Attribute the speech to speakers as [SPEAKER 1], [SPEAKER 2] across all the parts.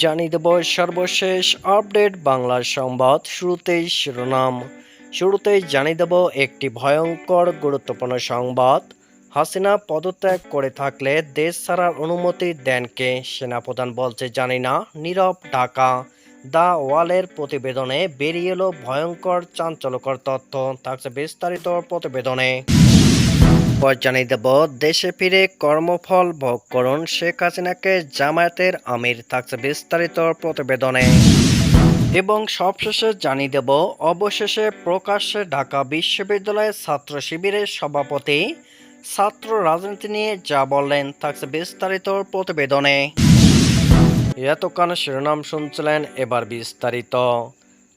[SPEAKER 1] জানিয়ে দেব সর্বশেষ আপডেট বাংলা সংবাদ শুরুতেই শিরোনাম। শুরুতেই জানিয়ে দেব একটি ভয়ঙ্কর গুরুত্বপূর্ণ সংবাদ। হাসিনা পদত্যাগ করে থাকলে দেশ ছাড়ার অনুমতি দেন কে? সেনাপ্রধান বলছে, জানি না। নীরব ঢাকা। দ্য ওয়ালের প্রতিবেদনে বেরিয়ে এলো ভয়ঙ্কর চাঞ্চল্যকর তথ্য। থাকছে বিস্তারিত প্রতিবেদনে। পর জানিয়ে দেব, দেশে ফিরে কর্মফল ভোগ করুন শেখ হাসিনাকে, জামায়াতের আমির থাকছে বিস্তারিত প্রতিবেদনে। এবং সবশেষে জানিয়ে দেব, অবশেষে প্রকাশ্যে ঢাকা বিশ্ববিদ্যালয়ের ছাত্র শিবিরের সভাপতি, ছাত্র রাজনীতি নিয়ে যা বললেন থাকছে বিস্তারিত প্রতিবেদনে। এতক্ষণ শিরোনাম শুনছিলেন এবার বিস্তারিত।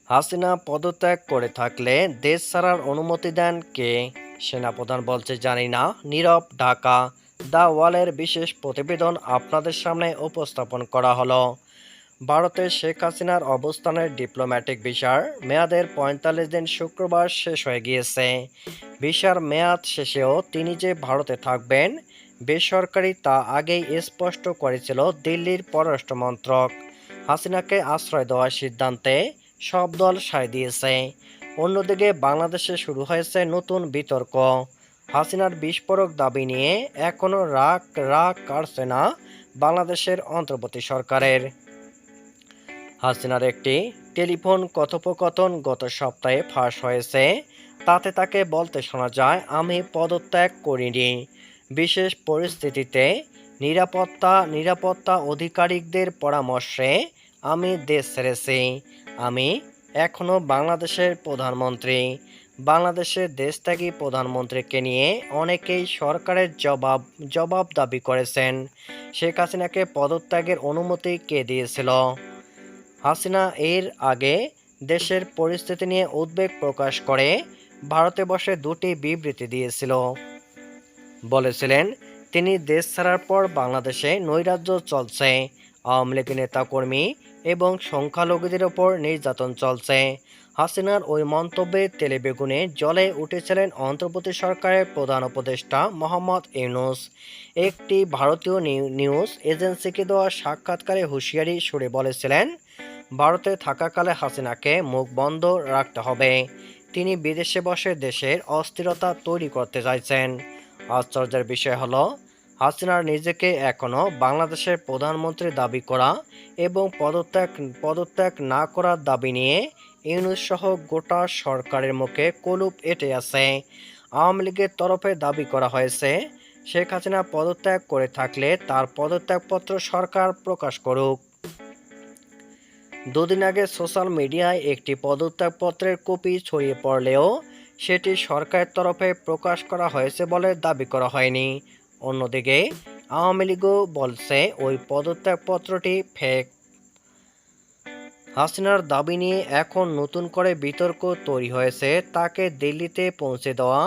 [SPEAKER 1] হাসিনা পদত্যাগ করে থাকলে দেশ ছাড়ার অনুমতি দেন কে? সেনাপ্রধান বলছে, জানি না। নীরব, ঢাকা। দ্য ওয়ালের বিশেষ প্রতিবেদন আপনাদের সামনে উপস্থাপন করা হলো। ভারতের শেখ হাসিনার অবস্থানের ডিপ্লোম্যাটিক ভিসার মেয়াদের পঁয়তাল্লিশ দিন শুক্রবার শেষ হয়ে গিয়েছে। ভিসার মেয়াদ শেষেও তিনি যে ভারতে থাকবেন, বেসরকারি তা আগেই স্পষ্ট করেছিল দিল্লির পররাষ্ট্র মন্ত্রক। হাসিনাকে আশ্রয় দেওয়ার সিদ্ধান্তে সব দল সায় দিয়েছে। অন্যদিকে বাংলাদেশে শুরু হয়েছে নতুন বিতর্ক। হাসিনার বিস্ফোরক দাবি নিয়ে এখনও রাগ রাগ কাটছে না বাংলাদেশের অন্তর্বর্তী সরকারের। হাসিনার একটি টেলিফোন কথোপকথন গত সপ্তাহে ফাঁস হয়েছে। তাতে তাকে বলতে শোনা যায়, আমি পদত্যাগ করিনি। বিশেষ পরিস্থিতিতে নিরাপত্তা নিরাপত্তা অধিকারিকদের পরামর্শে আমি দেশ ছেড়েছি। আমি এখনও বাংলাদেশের প্রধানমন্ত্রী। বাংলাদেশের দেশত্যাগী প্রধানমন্ত্রীকে নিয়ে অনেকেই সরকারের জবাব জবাব দাবি করেছেন। শেখ হাসিনাকে পদত্যাগের অনুমতি কে দিয়েছিল? হাসিনা এর আগে দেশের পরিস্থিতি নিয়ে উদ্বেগ প্রকাশ করে ভারতে বসে দুটি বিবৃতি দিয়েছিল। বলেছিলেন, তিনি দেশ ছাড়ার পর বাংলাদেশে নৈরাজ্য চলছে। আওয়ামী লীগের নেতাকর্মী এবং সংখ্যালঘুদের ওপর নির্যাতন চলছে। হাসিনার ওই মন্তব্যে তেলেবেগুনে জলে উঠেছিলেন অন্তর্বর্তী সরকারের প্রধান উপদেষ্টা মোহাম্মদ ইউনুস। একটি ভারতীয় নিউ- নিউজ এজেন্সিকে দেওয়া সাক্ষাৎকারে হুঁশিয়ারি সুরে বলেছিলেন, ভারতে থাকাকালে হাসিনাকে মুখ বন্ধ রাখতে হবে। তিনি বিদেশে বসে দেশের অস্থিরতা তৈরি করতে চাইছেন। আশ্চর্যের বিষয় হলো হাসিনার নিজেকে এখনও বাংলাদেশের প্রধানমন্ত্রী দাবি করা এবং পদত্যাগ পদত্যাগ না করার দাবি নিয়ে ইউনুস সহ গোটা সরকারের মুখে কলুপ এঁটে আছে। আওয়ামী লীগের তরফে দাবি করা হয়েছে, শেখ হাসিনা পদত্যাগ করে থাকলে তার পদত্যাগপত্র সরকার প্রকাশ করুক। দুদিন আগে সোশ্যাল মিডিয়ায় একটি পদত্যাগপত্রের কপি ছড়িয়ে পড়লেও সেটি সরকারের তরফে প্রকাশ করা হয়েছে বলে দাবি করা হয়নি। অন্যদিকে আওয়ামী লীগও বলছে ওই পদত্যাগপত্রটি ফেক হাসিনার দাবি নিয়ে এখন নতুন করে বিতর্ক তৈরি হয়েছে, তাকে দিল্লিতে পৌঁছে দেওয়া,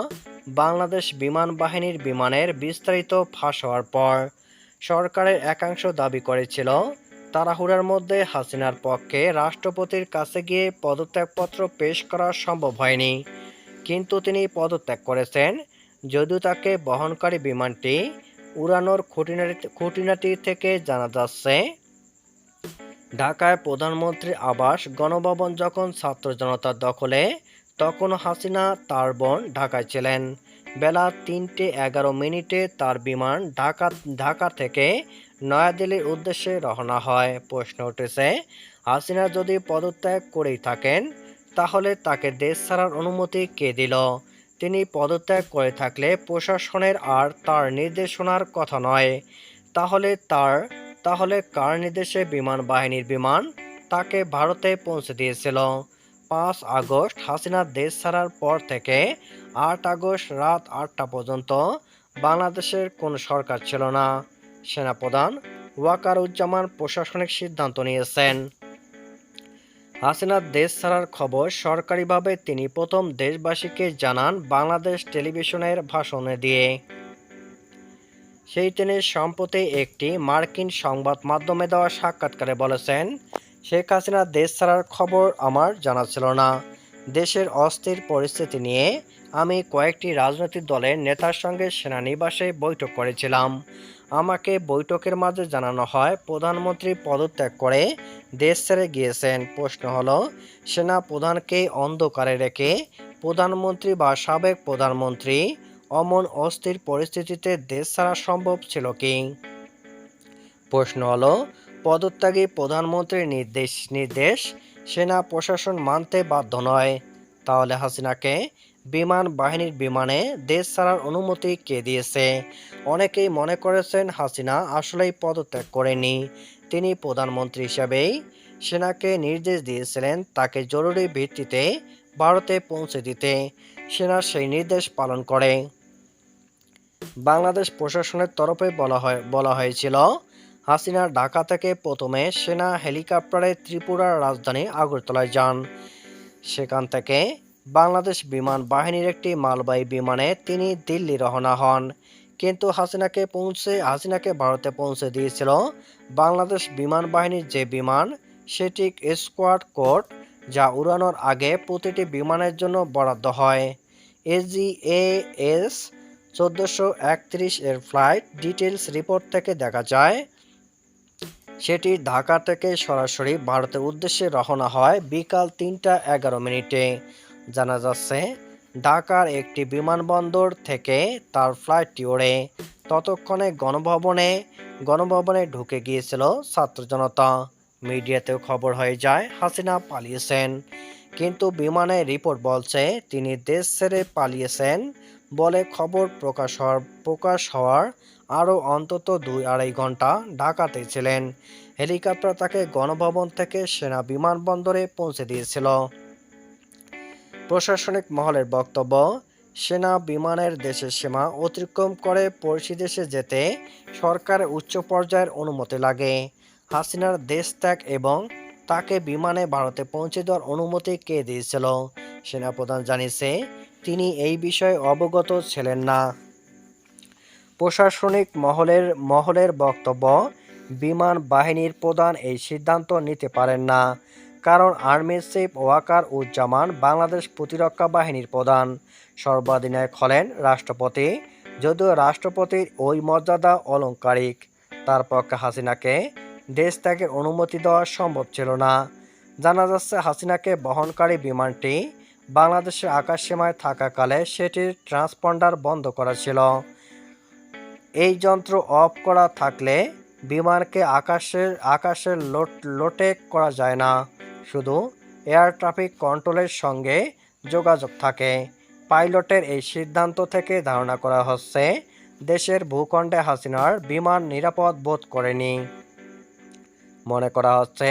[SPEAKER 1] বাংলাদেশ বিমান বাহিনীর বিমানের বিস্তারিত ফাঁস হওয়ার পর। সরকারের একাংশ দাবি করেছিল, তাড়াহুড়ার মধ্যে হাসিনার পক্ষে রাষ্ট্রপতির কাছে গিয়ে পদত্যাগপত্র পেশ করা সম্ভব হয়নি। কিন্তু তিনি পদত্যাগ করেছেন যদিও তাকে বহনকারী বিমানটি উড়ানোর খুঁটিনাটি খুঁটিনাটি থেকে জানা যাচ্ছে, ঢাকায় প্রধানমন্ত্রী আবাস গণভবন যখন ছাত্র জনতার দখলে, তখন হাসিনা তার বোন ঢাকায় ছিলেন। বেলা তিনটে এগারো মিনিটে তার বিমান ঢাকা ঢাকা থেকে নয়াদিল্লির উদ্দেশ্যে রওনা হয়। প্রশ্ন উঠেছে, হাসিনা যদি পদত্যাগ করেই থাকেন, তাহলে তাকে দেশ ছাড়ার অনুমতি কে দিল? তিনি পদত্যাগ করে থাকলে প্রশাসনের আর তার নির্দেশনার কথা নয়। তাহলে তার, তাহলে কার নির্দেশে বিমান বাহিনীর বিমান? তাকে ভারতে পৌঁছে দিয়েছিল। পাঁচ আগস্ট হাসিনা দেশ ছাড়ার পর থেকে আট আগস্ট রাত আটটা পর্যন্ত বাংলাদেশের কোনো সরকার ছিল না। সেনাপ্রধান ওয়াকারুজ্জামান প্রশাসনিক সিদ্ধান্ত নিয়েছেন। হাসিনার দেশ ছাড়ার খবর সরকারিভাবে তিনি প্রথম দেশবাসীকে জানান বাংলাদেশ টেলিভিশনের ভাষণে দিয়ে। সেই তিনি সম্প্রতি একটি মার্কিন সংবাদ মাধ্যমে দেওয়া সাক্ষাৎকারে বলেছেন, শেখ হাসিনা দেশ ছাড়ার খবর আমার জানা ছিল না। দেশের অস্থির পরিস্থিতি নিয়ে আমি কয়েকটি রাজনৈতিক দলের নেতার সঙ্গে সেনানিবাসে বৈঠক করেছিলাম। আমাকে বৈঠকের মাঝে জানানো হয়, প্রধানমন্ত্রী পদত্যাগ করে দেশ ছেড়ে গিয়েছেন। প্রশ্ন হলো, সেনা প্রধানকে অন্ধকারে রেখে প্রধানমন্ত্রী বা সাবেক প্রধানমন্ত্রী অমন অস্থির পরিস্থিতিতে দেশ ছাড়া সম্ভব ছিল কি? প্রশ্ন হলো, পদত্যাগী প্রধানমন্ত্রীর নির্দেশ নির্দেশ সেনা প্রশাসন মানতে বাধ্য নয়। তাহলে হাসিনাকে বিমান বাহিনীর বিমানে দেশ ছাড়ার অনুমতি কে দিয়েছে? অনেকেই মনে করেছেন হাসিনা আসলেই পদত্যাগ করেনি। তিনি প্রধানমন্ত্রী হিসাবেই সেনাকে নির্দেশ দিয়েছিলেন তাকে জরুরি ভিত্তিতে ভারতে পৌঁছে দিতে। সেনা সেই নির্দেশ পালন করে। বাংলাদেশ প্রশাসনের তরফে বলা হয়, বলা হয়েছিল, হাসিনা ঢাকা থেকে প্রথমে সেনা হেলিকপ্টারে ত্রিপুরার রাজধানী আগরতলায় যান। সেখান থেকে বাংলাদেশ বিমান বাহিনীর একটি মালবাহী বিমানে তিনি দিল্লি রওনা হন। কিন্তু হাসিনাকে পৌঁছে হাসিনাকে ভারতে পৌঁছে দিয়েছিল বাংলাদেশ বিমান বাহিনীর যে বিমান, সেটি স্কোয়াড কোড, যা উড়ানোর আগে প্রতিটি বিমানের জন্য বরাদ্দ হয়। এজিএএস চোদ্দোশো একত্রিশ এর ফ্লাইট ডিটেলস রিপোর্ট থেকে দেখা যায়, সেটি ঢাকা থেকে সরাসরি ভারতের উদ্দেশ্যে রওনা হয় বিকাল তিনটা এগারো মিনিটে। জানা যাচ্ছে, ঢাকার একটি বিমানবন্দর থেকে তার ফ্লাইটটি ওড়ে। ততক্ষণে গণভবনে গণভবনে ঢুকে গিয়েছিল ছাত্র জনতা। মিডিয়াতেও খবর হয়ে যায়, হাসিনা পালিয়েছেন। কিন্তু বিমানের রিপোর্ট বলছে, তিনি দেশ ছেড়ে পালিয়েছেন বলে খবর প্রকাশ হওয়ার প্রকাশ হওয়ার আরও অন্তত দুই আড়াই ঘণ্টা ঢাকাতে ছিলেন। হেলিকপ্টার তাকে গণভবন থেকে সেনা বিমানবন্দরে পৌঁছে দিয়েছিল। প্রশাসনিক মহলের বক্তব্য, সেনা বিমানের দেশের সীমা অতিক্রম করে পড়শি দেশে যেতে সরকার উচ্চ পর্যায়ের অনুমতি লাগে। হাসিনার দেশ ত্যাগ এবং তাকে বিমানে ভারতে পৌঁছে দেওয়ার অনুমতি কে দিয়েছিল? সেনাপ্রধান জানিয়েছে, তিনি এই বিষয়ে অবগত ছিলেন না। প্রশাসনিক মহলের মহলের বক্তব্য, বিমান বাহিনীর প্রধান এই সিদ্ধান্ত নিতে পারেন না। কারণ আর্মি চিফ ওয়াকার উজ্জামান বাংলাদেশ প্রতিরক্ষা বাহিনীর প্রধান। সর্বাধিনায়ক হলেন রাষ্ট্রপতি, যদিও রাষ্ট্রপতির ওই মর্যাদা অলংকারিক তার পক্ষে হাসিনাকে দেশ ত্যাগের অনুমতি দেওয়া সম্ভব ছিল না। জানা যাচ্ছে, হাসিনাকে বহনকারী বিমানটি বাংলাদেশের আকাশসীমায় থাকাকালে সেটির ট্রান্সপন্ডার বন্ধ করা ছিল। এই যন্ত্র অফ করা থাকলে বিমানকে আকাশের আকাশের লোট, লোটে করা যায় না। শুধু এয়ার ট্রাফিক কন্ট্রোলের সঙ্গে যোগাযোগ থাকে। পাইলটের এই সিদ্ধান্ত থেকে ধারণা করা হচ্ছে, দেশের ভূখণ্ডে হাসিনার বিমান নিরাপদ বোধ করেনি। মনে করা হচ্ছে,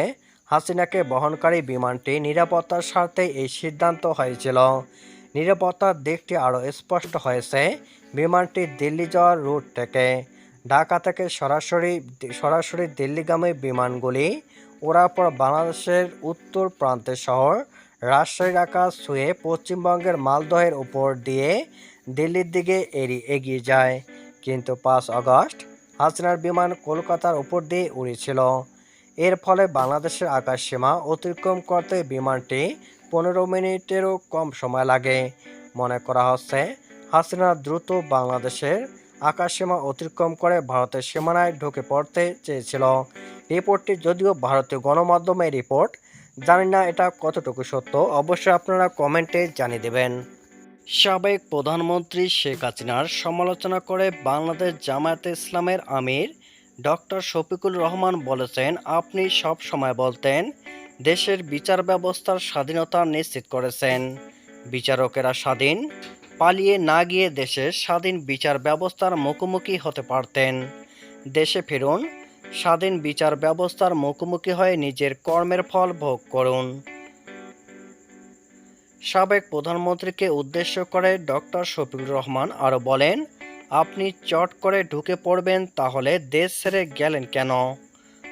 [SPEAKER 1] হাসিনাকে বহনকারী বিমানটি নিরাপত্তার স্বার্থে এই সিদ্ধান্ত হয়েছিল। নিরাপত্তার দিকটি আরও স্পষ্ট হয়েছে বিমানটি দিল্লি যাওয়ার রুট থেকে। ঢাকা থেকে সরাসরি সরাসরি দিল্লিগামী বিমানগুলি ওড়ার পর বাংলাদেশের উত্তর প্রান্তের শহর রাজশাহীর আকাশ ছুঁয়ে পশ্চিমবঙ্গের মালদহের উপর দিয়ে দিল্লির দিকে এড়িয়ে এগিয়ে যায়। কিন্তু পাঁচ আগস্ট হাসিনার বিমান কলকাতার উপর দিয়ে উড়েছিল। এর ফলে বাংলাদেশের আকাশ সীমা অতিক্রম করতে বিমানটি পনেরো মিনিটেরও কম সময় লাগে। মনে করা হচ্ছে, হাসিনা দ্রুত বাংলাদেশের আকাশসীমা অতিক্রম করে ভারতের সীমানায় ঢুকে পড়তে চেয়েছিল। রিপোর্টটি যদিও ভারতীয় গণমাধ্যমের রিপোর্ট, জানি না এটা কতটুকু সত্য, অবশ্যই আপনারা কমেন্টে জানিয়ে দেবেন। সাবেক প্রধানমন্ত্রী শেখ হাসিনার সমালোচনা করে বাংলাদেশ জামায়াতে ইসলামের আমির ডক্টর শফিকুল রহমান বলেছেন, আপনি সব সময় বলতেন, দেশের বিচার ব্যবস্থার স্বাধীনতা নিশ্চিত করেছেন। বিচারকেরা স্বাধীন পালিয়ে না গিয়ে দেশের স্বাধীন বিচার ব্যবস্থার মুখোমুখি হতে পারতেন। দেশে ফিরুন, স্বাধীন বিচার ব্যবস্থার মুখোমুখি হয়ে নিজের কর্মের ফল ভোগ করুন। সাবেক প্রধানমন্ত্রীকে উদ্দেশ্য করে ডক্টর শফিকুর রহমান আরও বলেন, আপনি চট করে ঢুকে পড়বেন তাহলে দেশ ছেড়ে গেলেন কেন?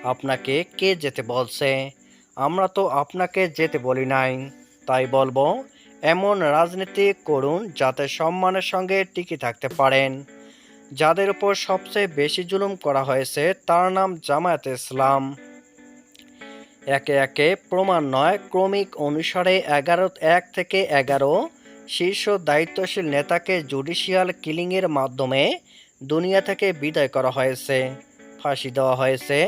[SPEAKER 1] আপনাকে কে যেতে বলছে? আমরা তো আপনাকে যেতে বলি নাই। তাই বলব এমন রাজনীতি করুন যাতে সম্মানের সঙ্গে টিকে থাকতে পারেন। যাদের উপর সবচেয়ে বেশি জুলুম করা হয়েছে, তার নাম জামায়াতে ইসলাম। একে একে প্রমাণ নয়, ক্রমিক অনুসারে এগারো এক থেকে এগারো শীর্ষ দায়িত্বশীল নেতাকে জুডিশিয়াল কিলিংয়ের মাধ্যমে দুনিয়া থেকে বিদায় করা হয়েছে। ফাঁসি দেওয়া হয়েছে,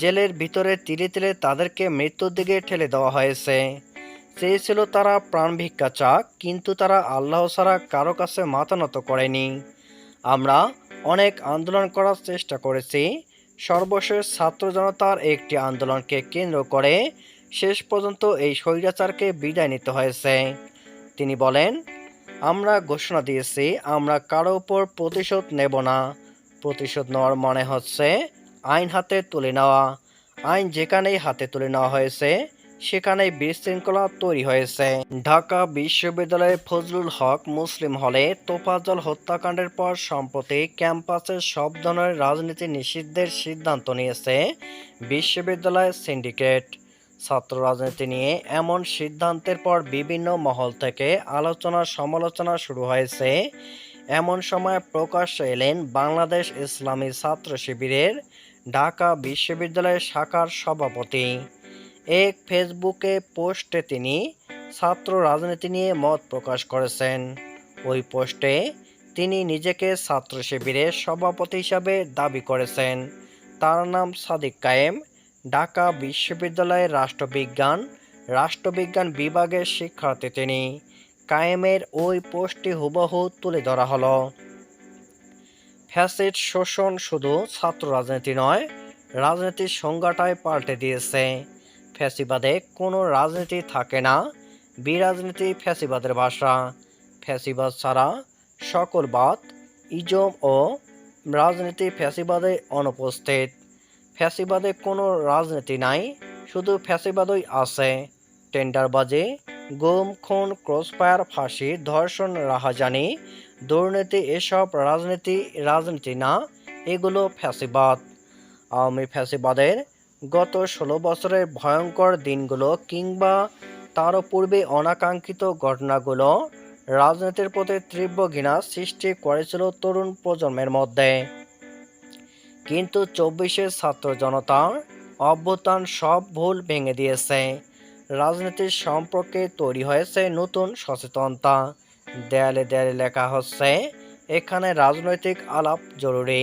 [SPEAKER 1] জেলের ভিতরে তিলে তিলে তাদেরকে মৃত্যুর দিকে ঠেলে দেওয়া হয়েছে। চেয়েছিল তারা প্রাণ ভিক্ষা চাক, কিন্তু তারা আল্লাহ ছাড়া কারও কাছে মাথা নত করেনি। আমরা অনেক আন্দোলন করার চেষ্টা করেছি। সর্বশেষ ছাত্র জনতার একটি আন্দোলনকে কেন্দ্র করে শেষ পর্যন্ত এই স্বৈরাচারকে বিদায় নিতে হয়েছে। তিনি বলেন, আমরা ঘোষণা দিয়েছি, আমরা কারও উপর প্রতিশোধ নেব না। প্রতিশোধ নেওয়ার মনে হচ্ছে আইন হাতে তুলে নেওয়া। আইন যেখানেই হাতে তুলে নেওয়া হয়েছে সেখানেই বিশৃঙ্খলা তৈরি হয়েছে। ঢাকা বিশ্ববিদ্যালয়ের ফজলুল হক মুসলিম হলে তোফাজল হত্যাকাণ্ডের পর সম্প্রতি ক্যাম্পাসে সব ধরনের রাজনীতি নিষিদ্ধের সিদ্ধান্ত নিয়েছে বিশ্ববিদ্যালয় সিন্ডিকেট। ছাত্র রাজনীতি নিয়ে এমন সিদ্ধান্তের পর বিভিন্ন মহল থেকে আলোচনা সমালোচনা শুরু হয়েছে। এমন সময় প্রকাশ্যে এলেন বাংলাদেশ ইসলামী ছাত্র শিবিরের ঢাকা বিশ্ববিদ্যালয়ের শাখার সভাপতি। এক ফেসবুকে পোস্টে তিনি ছাত্র রাজনীতি নিয়ে মত প্রকাশ করেছেন। ওই পোস্টে তিনি নিজেকে ছাত্র শিবিরের সভাপতি হিসাবে দাবি করেছেন। তার নাম সাদিক কায়েম, ঢাকা বিশ্ববিদ্যালয়ের রাষ্ট্রবিজ্ঞান রাষ্ট্রবিজ্ঞান বিভাগের শিক্ষার্থী তিনি। কায়েমের ওই পোস্টটি হুবহু তুলে ধরা হলো। ফ্যাসিড শোষণ শুধু ছাত্র রাজনীতি নয়, রাজনীতির সংজ্ঞাটাই পাল্টে দিয়েছে। ফ্যাসিবাদে কোনো রাজনীতি থাকে না। বিরাজনীতি ফ্যাসিবাদের ভাষা। ফ্যাসিবাদ ছাড়া সকল বাদ, ইজম ও রাজনীতি ফ্যাসিবাদে অনুপস্থিত। ফ্যাসিবাদে কোনো রাজনীতি নাই, শুধু ফ্যাসিবাদই আছে। টেন্ডারবাজি, গুম, খুন, ক্রসফায়ার, ফাঁসি, ধর্ষণ, রাহাজানি, দুর্নীতি, এসব রাজনীতি রাজনীতি না, এগুলো ফ্যাসিবাদ। আওয়ামী ফ্যাসিবাদের গত ষোলো বছরের ভয়ঙ্কর দিনগুলো কিংবা তারও পূর্বে অনাকাঙ্ক্ষিত ঘটনাগুলো রাজনীতির প্রতি তীব্র ঘৃণা সৃষ্টি করেছিল তরুণ প্রজন্মের মধ্যে। কিন্তু চব্বিশের ছাত্র জনতার অভ্যুত্থান সব ভুল ভেঙে দিয়েছে। রাজনীতির সম্পর্কে তৈরি হয়েছে নতুন সচেতনতা। দেয়ালে দেয়ালে লেখা হচ্ছে, এখানে রাজনৈতিক আলাপ জরুরি।